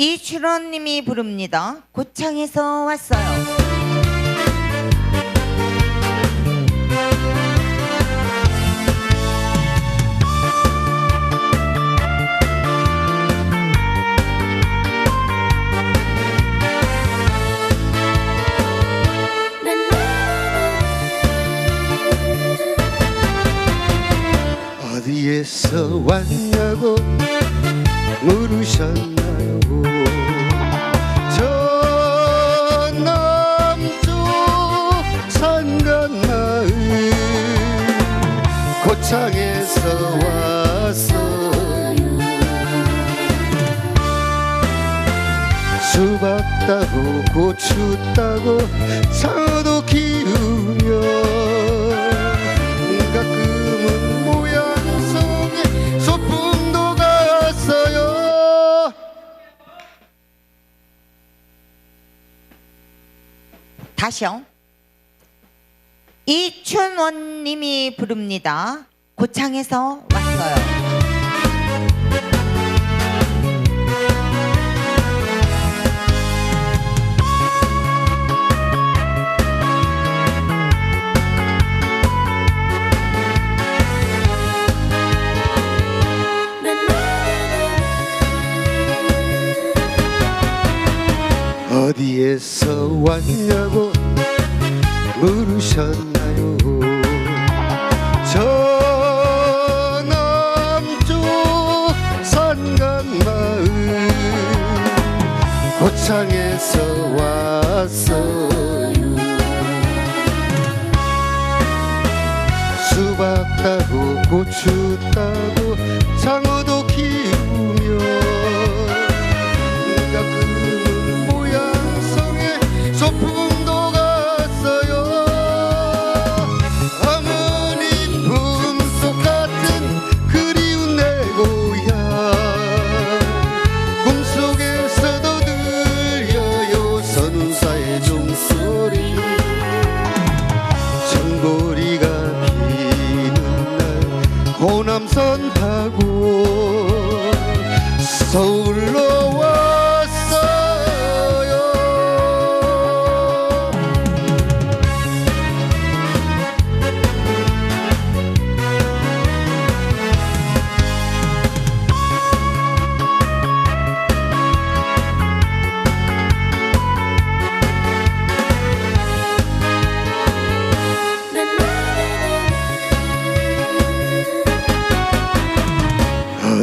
이춘원님이 부릅니다. 고창에서 왔어요. 어디에서 왔냐고 물으셨나요 저 남쪽 산간 마을 고창에서 왔어요 수박 따고 고추 따고 상어도 키우며 다시요. 이춘원님이 부릅니다. 고창에서 왔어요. 어디에서 왔냐고 물으셨나요? 저 남쪽 산간 마을 고창에서 왔어요. 수박 따고 고추 따고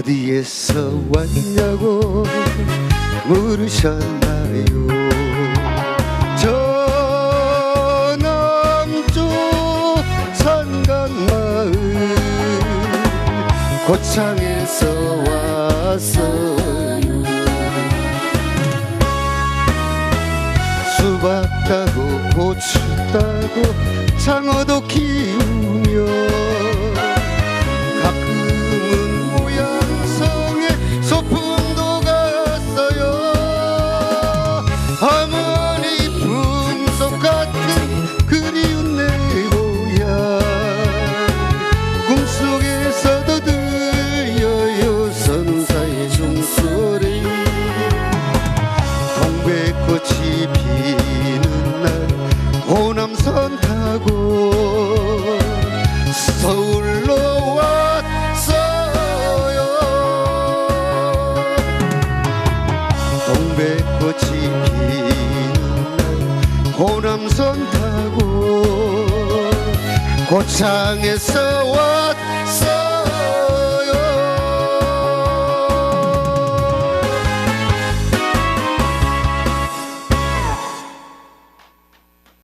어디에서 왔냐고 물으셨나요? 저 남쪽 산간마을 고창에서 왔어요. 수박 따고 고추 따고 장어도 키우 호남선 타고 고창에서 왔어요